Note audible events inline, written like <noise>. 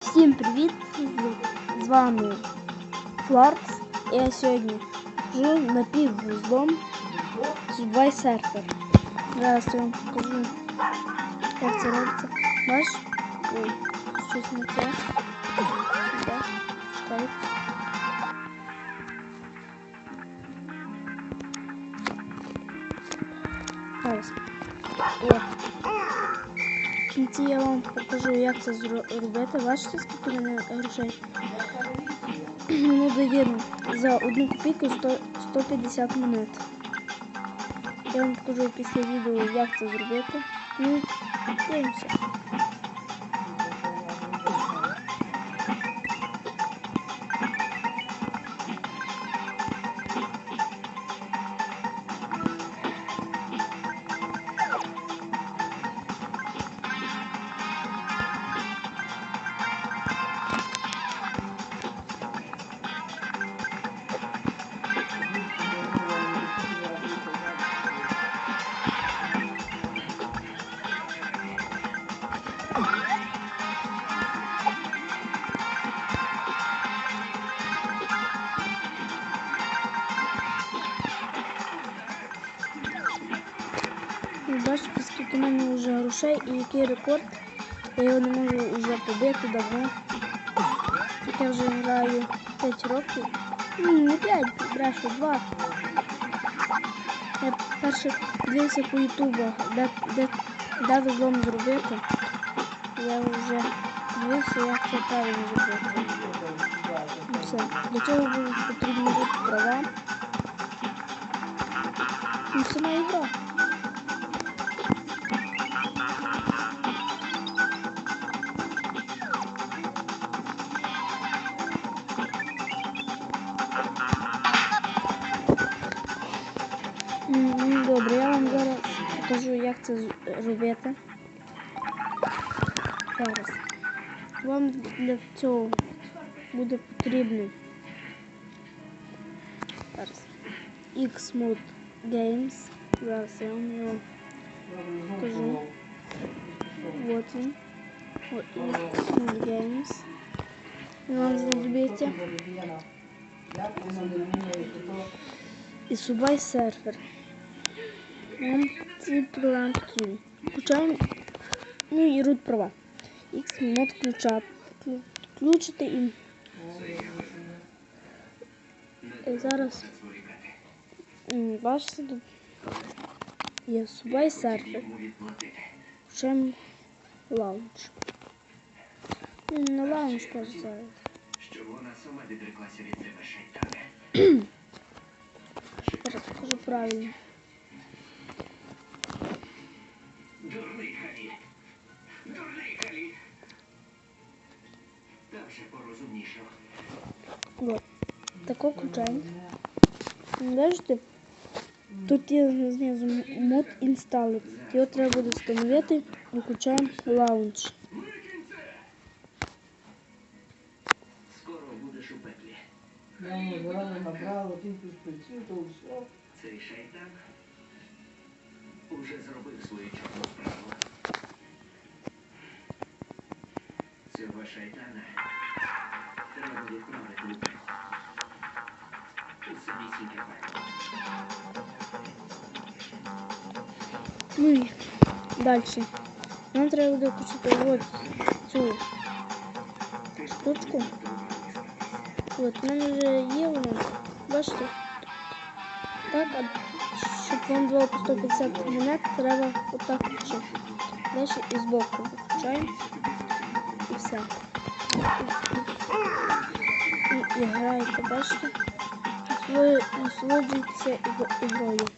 Всім привіт! З- З вами Фларкс. І я сьогодні живу напіввузлом Зубай серфер. Зараз я вам покажу, як це робиться. Бачиш? Ой, щось не це. Сюди. Чекай. Зараз. О. В кінці я вам покажу, як це зро- робити. Бачите, скільки в мене грошей? <clears throat> Ну, дає за одну копійку 100, 150 монет. Я вам покажу після відео, як це зробити. Ну, дивимося. Бачите, скільки в мене вже грошей і який рекорд. Я його не можу вже побити давно. Так я вже граю 5 років. М, Не 5, брешу, 2. Я перше дивився по ютубах, де, де, де везлом зробити. Я вже дивився, як це правильно зробити. І все. Для цього будуть потрібні бути права. І сама ігра. Добре, я вам зараз покажу, як це з- робити. Зараз. Вам для цього буде потрібно зараз Xmod Games. Зараз я вам його покажу. Вот він. От Xmod Games. Він вам знадобиться. І Субай сервер. Нам ці програми потрібні. Включаємо. Ну і root права. X мод включати. Включити і. і зараз. м, Бачите, тут є Субай сервер. Включаємо лаунч. Ну, Не лаунч, кажуть зараз. Що вона сама відреклася від тебе шайтане. Зараз покажу правильно. Вот. Тако включаємо. Бачите? Тут є знизу мод інсталер. Його треба буде встановити. Виключаємо лаунч. Скоро будеш у пеклі. Я не зрано набрала кількість спеців, то все. Цей шайтан уже зробив свою чорну справу. Цього шайтана Ну і далі. Нам треба буде включити от цю штучку. От, в мене вже є вона. Бачите? Так, а щоб вам було по 150 монет, треба отак включити. Далі і збоку включаємо. І все. І, і граєте, бачите? Насолоджуйтеся іго- ігрою.